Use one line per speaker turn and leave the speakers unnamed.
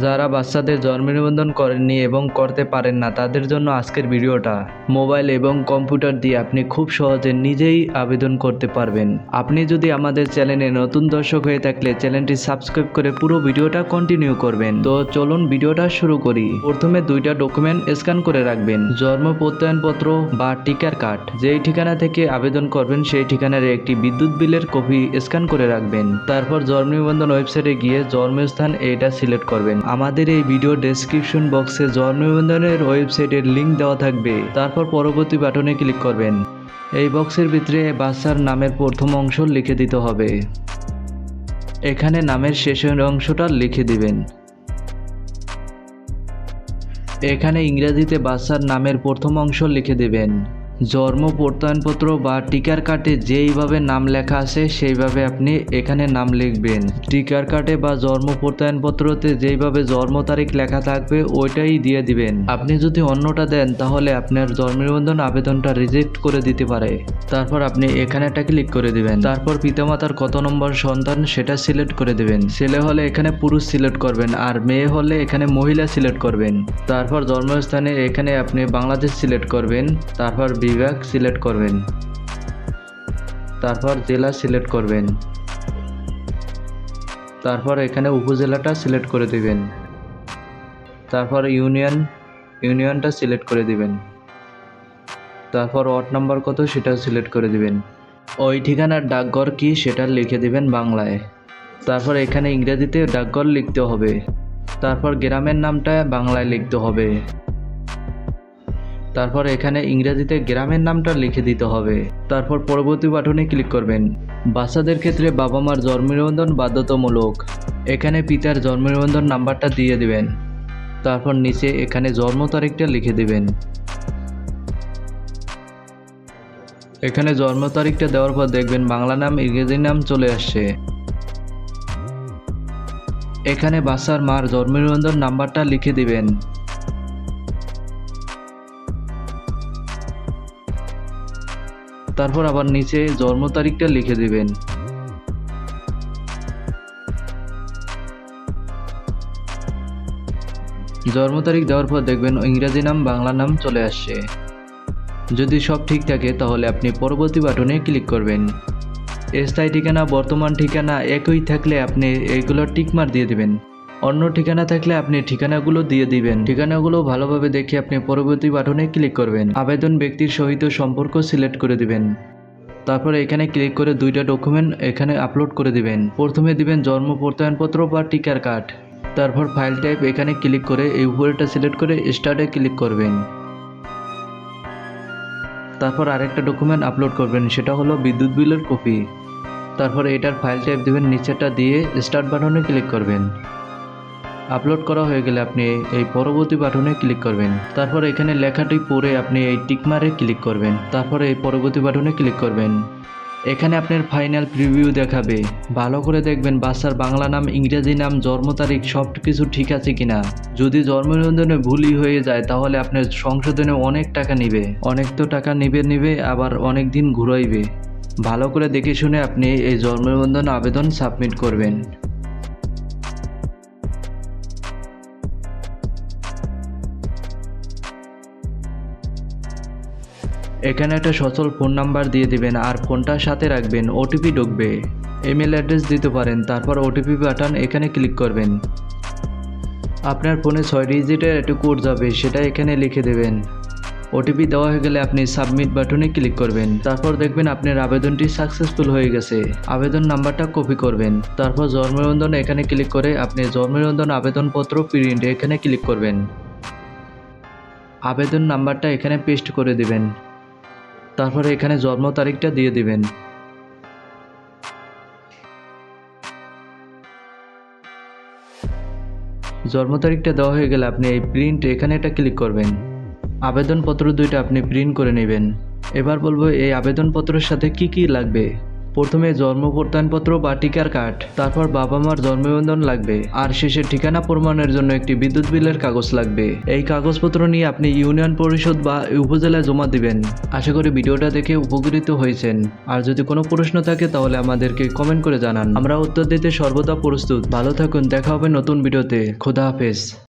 যারা বাচ্চাদের জন্ম নিবন্ধন করেননি এবং করতে পারেন না, তাদের জন্য আজকের ভিডিওটা। মোবাইল এবং কম্পিউটার দিয়ে আপনি খুব সহজে নিজেই আবেদন করতে পারবেন। আপনি যদি আমাদের চ্যানেলে নতুন দর্শক হয়ে থাকলে চ্যানেলটি সাবস্ক্রাইব করে পুরো ভিডিওটা কন্টিনিউ করবেন। তো চলুন ভিডিওটা শুরু করি। প্রথমে দুইটা ডকুমেন্ট স্ক্যান করে রাখবেন। জন্ম প্রত্যয়নপত্র বা টিকার কার্ড। যেই ঠিকানা থেকে আবেদন করবেন, সেই ঠিকানার একটি বিদ্যুৎ বিলের কপি স্ক্যান করে রাখবেন। তারপর জন্ম নিবন্ধন ওয়েবসাইটে গিয়ে জন্মস্থান এটা সিলেক্ট করবেন। আমাদের এই ভিডিও ডেসক্রিপশন বক্সে জন্ম নিবন্ধনের ওয়েবসাইটের লিঙ্ক দেওয়া থাকবে। তারপর পরবর্তী বাটনে ক্লিক করবেন। এই বক্সের ভিতরে বাচ্চার নামের প্রথম অংশ লিখে দিতে হবে। এখানে নামের শেষের অংশটা লিখে দিবেন। এখানে ইংরেজিতে বাচ্চার নামের প্রথম অংশ লিখে দেবেন। জন্ম, প্রত্যয়নপত্র বা টিকার কার্ডে যেইভাবে নাম লেখা আছে, সেইভাবে আপনি এখানে নাম লিখবেন। টিকার কার্ডে বা জন্ম, প্রত্যয়নপত্রতে যেইভাবে জন্ম তারিখ লেখা থাকবে, ওইটাই দিয়ে দিবেন। আপনি যদি অন্যটা দেন, তাহলে আপনার জন্ম নিবন্ধন আবেদনটা রিজেক্ট করে দিতে পারে। তারপর আপনি এখানে একটা ক্লিক করে দিবেন। তারপর পিতামাতার কত নম্বর সন্তান, সেটা সিলেক্ট করে দিবেন। ছেলে হলে এখানে পুরুষ সিলেক্ট করবেন, আর মেয়ে হলে এখানে মহিলা সিলেক্ট করবেন। তারপর জন্মস্থানে এখানে আপনি বাংলাদেশ সিলেক্ট করবেন। তারপর বিভাগ সিলেক্ট করবেন। তারপর জেলা সিলেক্ট করবেন। তারপর এখানে উপজেলাটা সিলেক্ট করে দিবেন। তারপর ইউনিয়ন, ইউনিয়নটা সিলেক্ট করে দিবেন। তারপর ওয়ার্ড নাম্বার কত সেটা সিলেক্ট করে দিবেন। ওই ঠিকানার ডাকঘর কি সেটা লিখে দিবেন বাংলায়। তারপর এখানে ইংরেজিতে ডাকঘর লিখতে হবে। তারপর গ্রামের নামটা বাংলায় লিখতে হবে। তারপর এখানে ইংরেজিতে গ্রামের নামটা লিখে দিতে হবে। তারপর পরবর্তী বাটনে ক্লিক করবেন। বাচ্চাদের ক্ষেত্রে বাবা মার জন্ম নিবন্ধন বাধ্যতামূলক। এখানে পিতার জন্ম নিবন্ধন নাম্বারটা দিয়ে দিবেন। তারপর নিচে এখানে জন্ম তারিখটা লিখে দিবেন। এখানে জন্ম তারিখটা দেওয়ার পর দেখবেন বাংলা নাম, ইংরেজি নাম চলে আসছে। এখানে বাচ্চার মার জন্ম নিবন্ধন নাম্বারটা লিখে দিবেন। তারপর আবার নিচে জন্ম তারিখটা লিখে দিবেন। জন্ম তারিখ দেওয়ার পর দেখবেন ইংরেজি নাম, বাংলা নাম চলে আসছে। যদি সব ঠিক থাকে, তাহলে আপনি পরবর্তী বাটনে ক্লিক করবেন। স্থায়ী ঠিকানা, বর্তমান ঠিকানা একই থাকলে আপনি এইগুলো টিকমার দিয়ে দিবেন। অন্য ঠিকানা থাকলে আপনি ঠিকানাগুলো দিয়ে দিবেন। ঠিকানাগুলো ভালোভাবে দেখে আপনি পরবর্তী বাটনে ক্লিক করবেন। আবেদন ব্যক্তির সহিত সম্পর্ক সিলেক্ট করে দিবেন। তারপরে এখানে ক্লিক করে দুইটা ডকুমেন্ট এখানে আপলোড করে দিবেন। প্রথমে দিবেন জন্ম প্রত্যয়নপত্র বা টিকার কার্ড। তারপর ফাইল টাইপ এখানে ক্লিক করে এই উপরেটা সিলেক্ট করে স্টার্টে ক্লিক করবেন। তারপর আরেকটা ডকুমেন্ট আপলোড করবেন, সেটা হলো বিদ্যুৎ বিলের কপি। তারপর এটার ফাইল টাইপ দেবেন নিচেটা দিয়ে স্টার্ট বাটনে ক্লিক করবেন। আপলোড করা হয়ে গেলে আপনি এই পরবর্তী বাটনে ক্লিক করবেন। তারপর এখানে লেখাটি পড়ে আপনি এই টিকমারে ক্লিক করবেন। তারপরে এই পরবর্তী বাটনে ক্লিক করবেন। এখানে আপনার ফাইনাল প্রিভিউ দেখাবে। ভালো করে দেখবেন বাচ্চার বাংলা নাম, ইংরেজি নাম, জন্ম তারিখ সব কিছু ঠিক আছে কিনা। যদি জন্ম নিবন্ধনে ভুলই হয়ে যায় তাহলে আপনার সংশোধনে অনেক টাকা নিবে। অনেক তো টাকা নিবে নিবে, আবার অনেক দিন ঘুরাইবে। ভালো করে দেখে শুনে আপনি এই জন্ম নিবন্ধন আবেদন সাবমিট করবেন। এখানে একটা সচল ফোন নাম্বার দিয়ে দিবেন আর ফোনটার সাথে রাখবেন ওটিপি ঢুকবে। ইমেল অ্যাড্রেস দিতে পারেন, তারপর ওটিপি বাটন এখানে ক্লিক করবেন। আপনার ফোনে ছয় ডিজিটের একটু কোড যাবে, সেটা এখানে লিখে দেবেন। ওটিপি দেওয়া হয়ে গেলে আপনি সাবমিট বাটনে ক্লিক করবেন। তারপর দেখবেন আপনার আবেদনটি সাকসেসফুল হয়ে গেছে। আবেদন নাম্বারটা কপি করবেন। তারপর জন্মনিবন্ধন এখানে ক্লিক করে আপনি জন্মনিবন্ধন আবেদনপত্র প্রিন্ট এখানে ক্লিক করবেন। আবেদন নাম্বারটা এখানে পেস্ট করে দিবেন। তারপরে এখানে জন্ম তারিখটা দিয়ে দিবেন। জন্ম তারিখটা দেওয়া হয়ে গেলে আপনি এই প্রিন্ট এখানে এটা ক্লিক করবেন। আবেদনপত্র দুইটা আপনি প্রিন্ট করে নেবেন। এবার বলব এই আবেদনপত্রের সাথে কি কি লাগবে? প্রথমে জন্ম প্রত্যয়নপত্র বা টিকার কার্ড, তারপর বাবা মার জন্ম নিবন্ধন লাগবে, আর শেষে ঠিকানা প্রমাণের জন্য একটি বিদ্যুৎ বিলের কাগজ লাগবে। এই কাগজপত্র নিয়ে আপনি ইউনিয়ন পরিষদ বা উপজেলায় জমা দিবেন। আশা করি ভিডিওটা দেখে উপকৃত হয়েছেন। আর যদি কোনো প্রশ্ন থাকে তাহলে আমাদেরকে কমেন্ট করে জানান। আমরা উত্তর দিতে সর্বদা প্রস্তুত। ভালো থাকুন, দেখা হবে নতুন ভিডিওতে। খোদা হাফেজ।